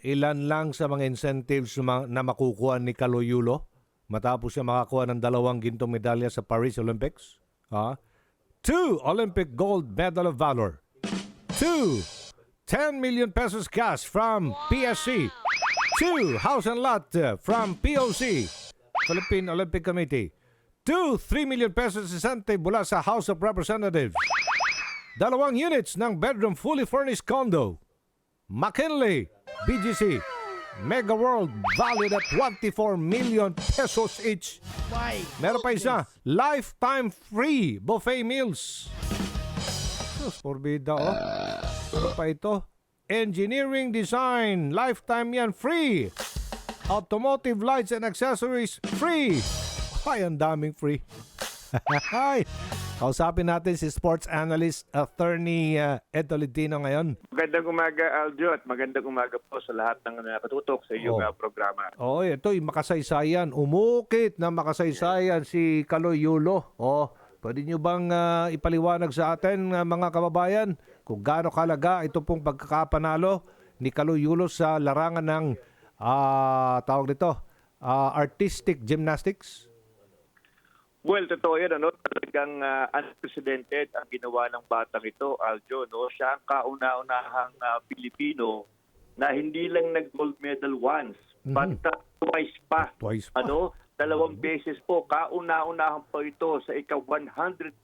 ilan lang sa mga incentives na makukuha ni Kaloyulo matapos siya makakuha ng dalawang gintong medalya sa Paris Olympics? Ha? Two Olympic Gold Medal of Valor. Two 10 million pesos cash from PSC. Two House and Lot uh, from POC, Philippine Olympic Committee. Two 3 million pesos incentive mula sa House of Representatives. Dalawang units ng bedroom fully furnished condo. McKinley, BGC, Mega World valued at 24 million pesos each. Why? Meron pa isa, lifetime free buffet meals. Sus, porbida oh. Ano pa ito? Engineering design, lifetime yan, free. Automotive lights and accessories, free. Ay, ang daming free. Kausapin natin si sports analyst attorney uh, Ed Tolentino ngayon. Magandang umaga, Aljo, at magandang umaga po sa lahat ng nakatutok sa iyong Oh. ah, programa. Oh, ito yung makasaysayan. Umukit na makasaysayan si Kaloy Yulo. Oh, pwede nyo bang ah, ipaliwanag sa atin ah, mga kababayan kung gaano kalaga ito pong pagkakapanalo ni Kaloy Yulo sa larangan ng ah, tawag nito, ah, artistic gymnastics? Well, totoo yan, ano? Talagang ah, unprecedented ang ginawa ng batang ito, Aljo, no? Siya ang kauna-unahang ah, Pilipino na hindi lang nag-gold medal once, but ah, twice pa. Twice pa. Ano? Dalawang beses po, kauna-unahan po ito sa ika-100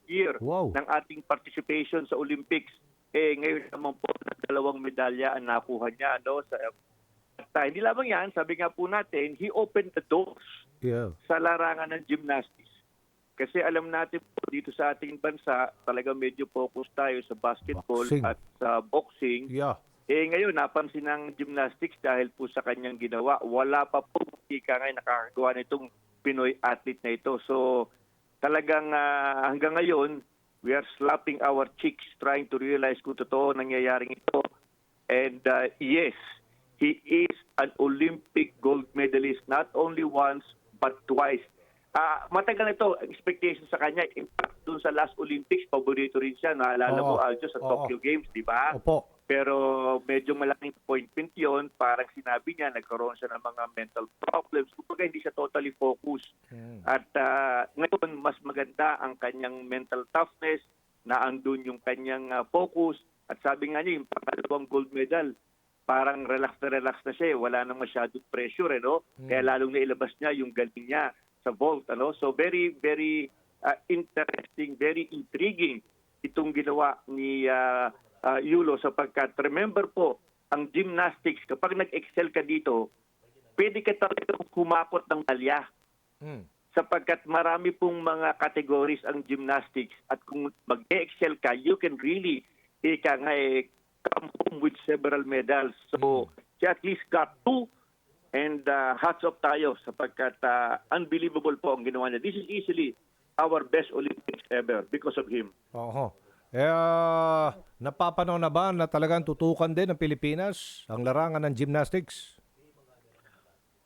year Wow. ng ating participation sa Olympics. Eh, ngayon naman po, dalawang medalya ang nakuha niya, no? Sa, ah, hindi lamang yan, sabi nga po natin, he opened the doors Yeah. sa larangan ng gymnastics. Kasi alam natin po dito sa ating bansa, talaga medyo focus tayo sa basketball Boxing. at sa boxing. Yeah. Eh ngayon, napansin ng gymnastics dahil po sa kanyang ginawa. Wala pa po ika ngayon nakakagawa nitong Pinoy athlete na ito. So talagang ah, hanggang ngayon, we are slapping our cheeks trying to realize kung totoo nangyayaring ito. And uh, yes, he is an Olympic gold medalist not only once but twice. Ah, matagal na ito expectation sa kanya. In fact, dun sa last Olympics, paborito rin siya. Naalala Oo. mo, Aljo, sa Oo. Tokyo Games, di ba? Opo. Pero medyo malaking appointment yon Parang sinabi niya, nagkaroon siya ng mga mental problems. Kumbaga, hindi siya totally focused. Hmm. At ah, ngayon, mas maganda ang kanyang mental toughness, na andun yung kanyang ah, focus. At sabi nga niya, yung pangalawang gold medal, parang relax na relax na siya. eh. Wala nang masyadong pressure, eh, no? Kaya lalong nailabas niya yung galing niya sa vault. Ano? So very, very ah, interesting, very intriguing itong ginawa ni ah, ah, Yulo sapagkat remember po, ang gymnastics, kapag nag-excel ka dito, pwede ka talagang kumakot ng talya Hmm. sapagkat marami pong mga categories ang gymnastics at kung mag-excel ka, you can really ika nga eh, come home with several medals. So, she at least got two and uh, hats off tayo sapagkat uh, unbelievable po ang ginawa niya. This is easily our best Olympics ever because of him. Oho. Eh, ah, napapanaw na ba na talagang tutukan din ng Pilipinas ang larangan ng gymnastics?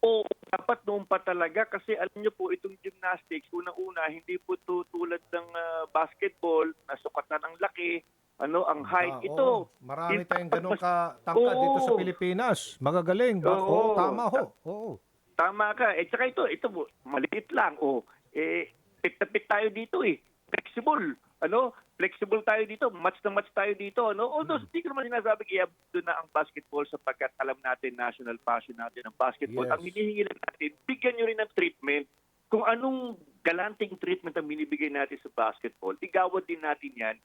O dapat noon pa talaga kasi alam niyo po itong gymnastics, unang-una hindi po to tulad ng ah, basketball na sukatan ang laki, ano ang height. Ah, Ito, oo. Marami tayong ganun mas- katangkad dito sa Oo. Pilipinas. Magagaling. Ba? Oo. Oo, tama ho. Oo. Tama ka. Eh, tsaka ito, ito po, maliit lang. O, eh, pit tayo dito eh. Flexible. Ano? Flexible tayo dito. Match na match tayo dito. Ano? Although, hindi ko naman sinasabi kaya doon na ang basketball sapagkat alam natin, national passion natin ang basketball. Yes. Ang hinihingi lang natin, bigyan nyo rin ng treatment. Kung anong galanting treatment ang binibigay natin sa basketball, igawad din natin yan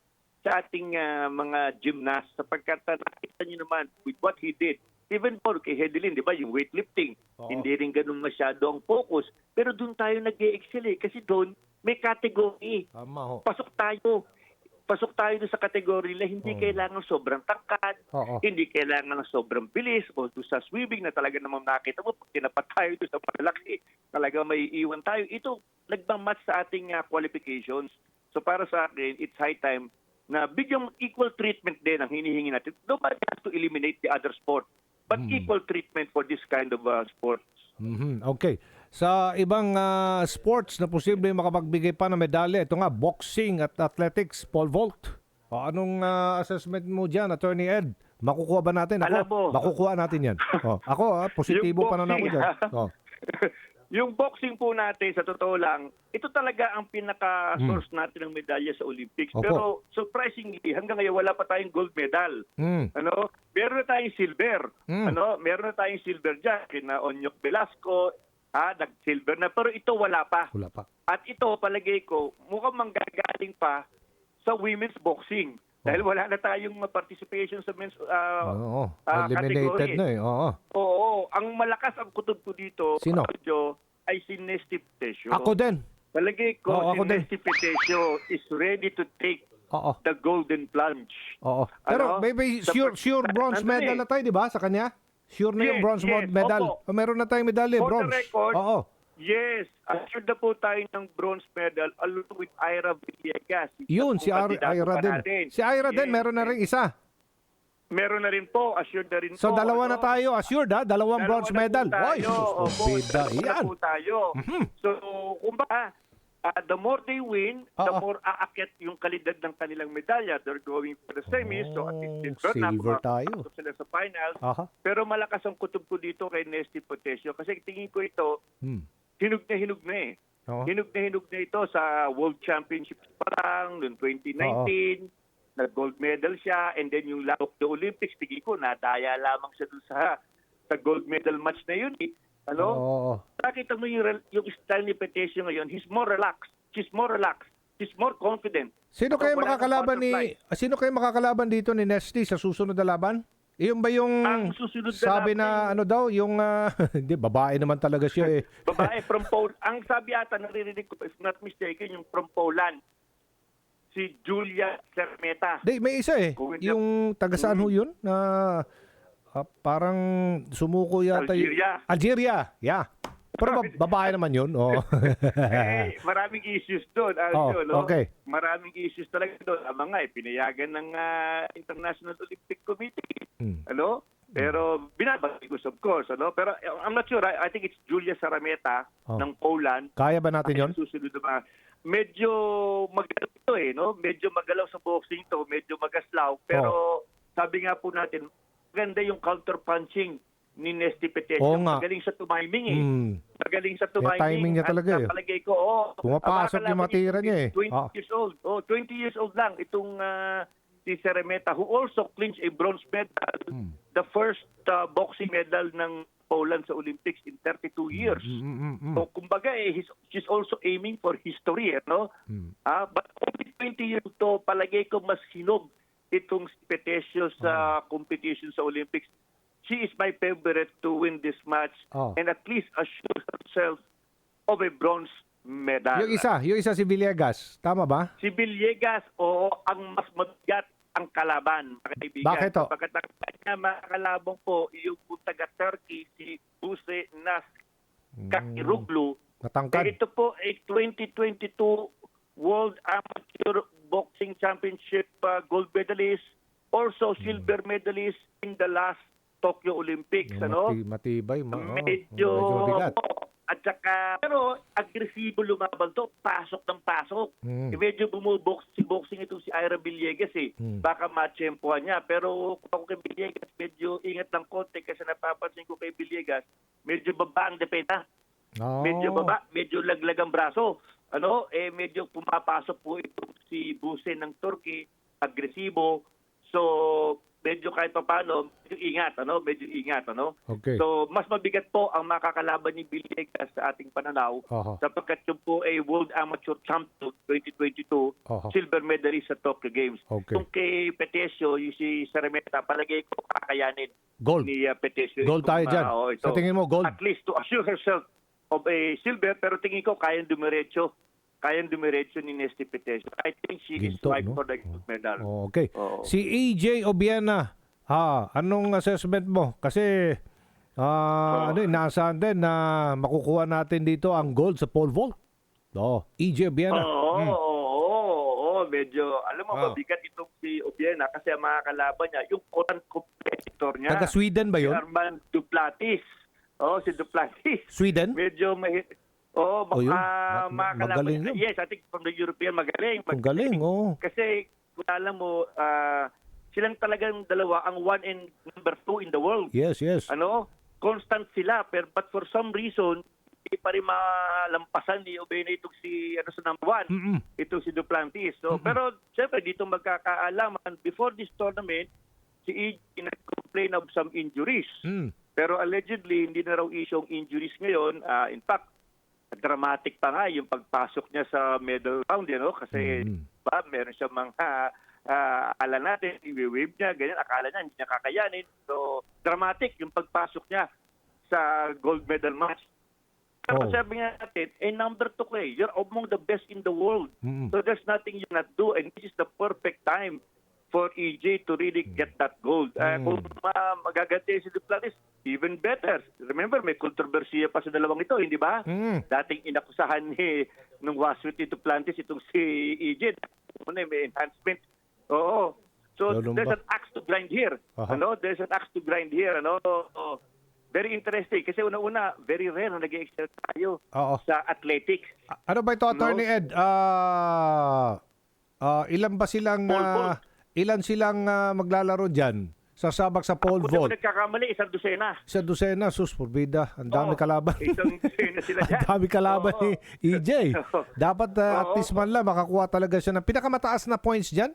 sa ating ah, mga gymnast sapagkat uh, nakita nyo naman with what he did. Even po kay Hedelin, di ba, yung weightlifting, Oo. hindi rin ganun masyado ang focus. Pero doon tayo nag excel eh. Kasi doon, may category. Tama ho. Pasok tayo. Pasok tayo doon sa category na hindi Oo. kailangan sobrang tangkad, Oo. hindi kailangan ng sobrang bilis o doon sa swimming na talaga naman nakita mo, pag tinapat tayo doon sa malaki, talaga may iwan tayo. Ito, nagmamatch sa ating ah, qualifications. So para sa akin, it's high time na bigyan equal treatment din ang hinihingi natin. Nobody has to eliminate the other sport, but Hmm. equal treatment for this kind of uh, sports. Mhm. Okay. Sa ibang ah, sports na posible makapagbigay pa ng medalya, ito nga, boxing at athletics, pole vault. O, anong ah, assessment mo dyan, Attorney Ed? Makukuha ba natin? Ako, Alam mo. makukuha natin yan. O, ako, ah, positibo pa na ako dyan. ah. O, yung boxing po natin, sa totoo lang, ito talaga ang pinaka-source natin ng medalya sa Olympics. Opo. Pero surprisingly, hanggang ngayon wala pa tayong gold medal. mm, Ano? Meron na tayong silver. Mm. Ano? Meron na tayong silver dyan. Kina Onyok Velasco, ha, nag-silver na. Pero ito wala pa. wala pa. At ito, palagay ko, mukhang manggagaling pa sa women's boxing. Dahil Oh. wala na tayong participation sa men's ah, Oo, ah, eliminated category. na eh. Oo. Oo, ang malakas ang kutob ko dito, Sino? Claudio, ay si Nesty Petesio. Ako din. Palagay ko, Oo, si ako din. Nesty Petesio is ready to take Oo. the golden plunge. Oo. Pero Ano? may, may Sa sure, pag- sure bronze Nandun medal eh. na tayo, di ba, sa kanya? Sure na yung Yes, bronze yes, medal. opo. O, meron na tayong medalya, For the bronze. record, Oo. Yes, assured na po tayo ng bronze medal along with Ira Villegas. Yun, si Ar- Ira din. natin. Si Ira din, Yes, meron na rin isa. Meron na rin po, assured na rin So, po. dalawa ano? na tayo, assured ha? Dalawang Dalawa bronze medal. sus, Opo, bida. Yan. po tayo. Mhm. So, kumbaga, ah, the more they win, the Oo. more aakyat yung kalidad ng kanilang medalya. They're going for the semis, so at least Oh, silver na. silver tayo. Sila sa finals. Aha. Pero malakas ang kutob ko dito kay Nesty Potesio kasi tingin ko ito, Hmm. Hinug na hinug na eh. Oo. Hinug na hinug na ito sa World Championships pa lang noong 2019. Nag-gold medal siya and then yung last of the Olympics, tingin ko, nadaya lamang siya dun sa, sa gold medal match na yun. Eh. Ano? Oo. Nakita mo yung, yung style ni Petesio ngayon, he's more relaxed. She's more relaxed. She's more confident. Sino Ano, kayo makakalaban ni Sino kayo makakalaban dito ni Nesty sa susunod na laban? Iyon ba yung Ang susunod na sabi na ano daw yung ah, hindi babae naman talaga siya eh. Babae from Poland. Ang sabi ata, naririnig ko, if not mistaken, yung from Poland, si Julia Cermeta. Di, may isa eh. Kung hindi- Yung taga saan ho yun? Na ah, parang sumuko yata y- Algeria. Algeria. Yeah. Pero ba- babae naman yun. Oh. eh, maraming issues doon. Oh, Aljo, no? okay. Maraming issues talaga doon. Ama nga, eh, pinayagan ng ah, International Olympic Committee. Hmm. Ano? Pero binabati ko, of course. Ano? Pero eh, I'm not sure. I, I think it's Julia Sarameta Oh. ng Poland. Kaya ba natin yon? Susunod na Medyo magalaw ito eh, no? Medyo magalaw sa boxing to, medyo magaslaw. Pero sabi nga po natin, maganda yung counter-punching ni Nesty Petesio. Oo nga. Magaling sa tumiming eh. Hmm. Magaling sa May tumiming. timing niya talaga eh. napalagay ko, oh, Pumapasok yung matira niya eh. 20 Ah. years old. Oh, 20 years old lang itong ah, si Seremeta who also clinched a bronze medal. Hmm. The first ah, boxing medal ng Poland sa Olympics in 32 years. Mm, mm, mm, mm. So, kumbaga, eh, he's, she's also aiming for history, eh, no? Mm. Ah, but only 20 years to, palagay ko mas hinog itong si Petesio sa Ah. competition sa Olympics. She is my favorite to win this match Oh. and at least assure herself of a bronze medal. Yung isa, yung isa si Villegas. Tama ba? Si Villegas, oo, ang mas mabigat ang kalaban, mga kaibigan. Bakit to? Sapagkat ang kanya mga kalabang po, yung po taga-Turkey, si Buse Nas Kakiruglu. Natangkad. Eh, ito po ay 2022 World Amateur Boxing Championship uh, gold medalist, also silver medalist in the last Tokyo Olympics, ano? Mati- matibay. Ma- oh, medyo, mabigat. at saka, pero agresibo lumaban to, pasok ng pasok. Mm. Eh, medyo bumuboxing boxing ito si Ira Villegas eh. Mm. Baka matsempohan niya. Pero kung ako kay Villegas, medyo ingat ng konti kasi napapansin ko kay Villegas, medyo baba ang depensa. Oh. Medyo baba, medyo laglag ang braso. Ano, eh medyo pumapasok po ito si Buse ng Turkey, agresibo. So, medyo kahit pa paano, medyo ingat, ano? Medyo ingat, ano? Okay. So, mas mabigat po ang makakalaban ni Villegas sa ating pananaw Oho. sapagkat yun po ay World Amateur Champion 2022, Oho. silver medalist sa Tokyo Games. Okay. Kung kay Petesio, yung si Saremeta, palagay ko kakayanin Gold. ni uh, Petesio. Gold tayo dyan. ah, oh, ito. Sa tingin mo, gold? At least to assure herself of a silver, pero tingin ko kayang dumiretso. Kayang dumiretso ni Nesty Petesio. I think she Ginto, is right no? for the gold medal. Oh, okay. Oo. Si AJ Obiena, ha, anong assessment mo? Kasi ah, Oo. ano, eh, nasaan din na makukuha natin dito ang gold sa pole vault. Oh, AJ Obiena. Oo, Hmm. oo, oo, oo, medyo, alam mo, Wow. mabigat itong si Obiena kasi ang mga kalaban niya, yung current competitor niya, Taga Sweden ba si 'yon? Armand Duplatis. Oo, si Duplatis. Sweden? Medyo may... Oo, Oh, yun. baka Ma- magaling yun. Yes, I think from the European, magaling. Ang galing, oh. Kasi kung alam mo, ah, silang talagang dalawa ang one and number two in the world. Yes, yes. Ano? Constant sila, pero but for some reason, hindi pa rin malampasan ni Obena itong si, ano sa number one, Mm-mm. itong si Duplantis. So, pero, syempre, dito magkakaalaman, before this tournament, si EJ nag-complain of some injuries. Mm. Pero allegedly, hindi na raw isyong injuries ngayon. Ah, in fact, dramatic pa nga yung pagpasok niya sa medal round, you know, kasi Mm. ba, meron siya mga ah, akala natin, i-wave niya, ganyan, akala niya hindi niya kakayanin. So, dramatic yung pagpasok niya sa gold medal match. Pero Oh. sabi nga natin, eh, number two ka eh. You're among the best in the world. Mm. So there's nothing you cannot do. And this is the perfect time for EJ to really get that gold. Uh, Mm. Kung uh, magaganti si Duplantis, even better. Remember, may kontrobersiya pa sa dalawang ito, hindi ba? Mm. Dating inakusahan ni nung waswit ni Duplantis itong si EJ. Ano, eh, may enhancement. Oo. So Ganun there's an axe to grind here. Aha. Ano? There's an axe to grind here. Ano? So, very interesting. Kasi una-una, very rare na nag-excel tayo Oo. sa athletics. A- Ano ba ito, Attorney Ed? Ah, ah, ilan ba silang vault. Ilan silang ah, maglalaro diyan? Sasabak sa pole Kung vault. ako nagkakamali, isang dosena. Sa dosena, sus, forbida. Ang dami Oo, kalaban. Isang dosena sila Ang dyan. dami kalaban Oo. ni EJ. Oo. Dapat ah, at Oo. least man lang makakuha talaga siya ng pinakamataas na points diyan.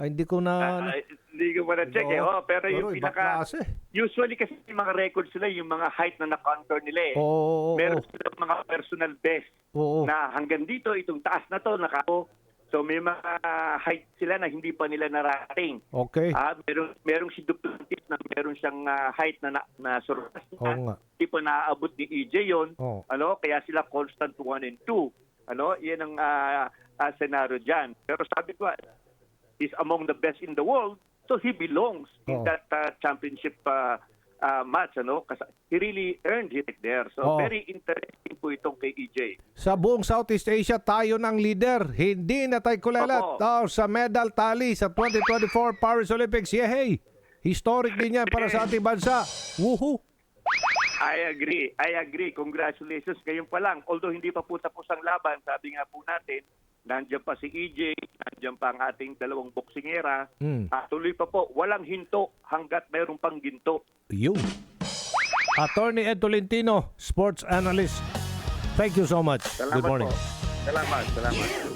Ay, hindi ko na... Ah, hindi ko pa na-check eh. Oo. Oh, pero yung ibang pinaka... klase. Usually kasi yung mga records nila, yung mga height na na-counter nila eh. Oo, oo, oo. Meron sila mga personal best Oo. na hanggang dito, itong taas na to, nakao. So may mga height sila na hindi pa nila narating. Okay. Ah, meron merong si Duplantis na meron siyang ah, height na na, na surpass Oo na. nga. Hindi pa naaabot ni EJ yon. Oo. Ano, kaya sila constant 1 and 2. Ano, 'yan ang ah, ah, scenario diyan. Pero sabi ko, is among the best in the world, so he belongs in Oo. that ah, championship ah, ah, match, ano? Kasi he really earned it there. So Oo. very interesting po itong kay EJ. Sa buong Southeast Asia, tayo ng leader. Hindi na tayo kulelat Opo. oh, sa medal tally sa 2024 Paris Olympics. Yehey! Historic din yan para sa ating bansa. Woohoo! I agree. I agree. Congratulations. Ngayon pa lang, although hindi pa po tapos ang laban, sabi nga po natin, nandiyan pa si EJ, nandiyan pa ang ating dalawang boksingera. Mm. Ah, tuloy pa po, walang hinto hanggat mayroong pang ginto. Yun. Attorney Ed Tolentino, sports analyst. Thank you so much. Salamat Good morning. po. Salamat, salamat.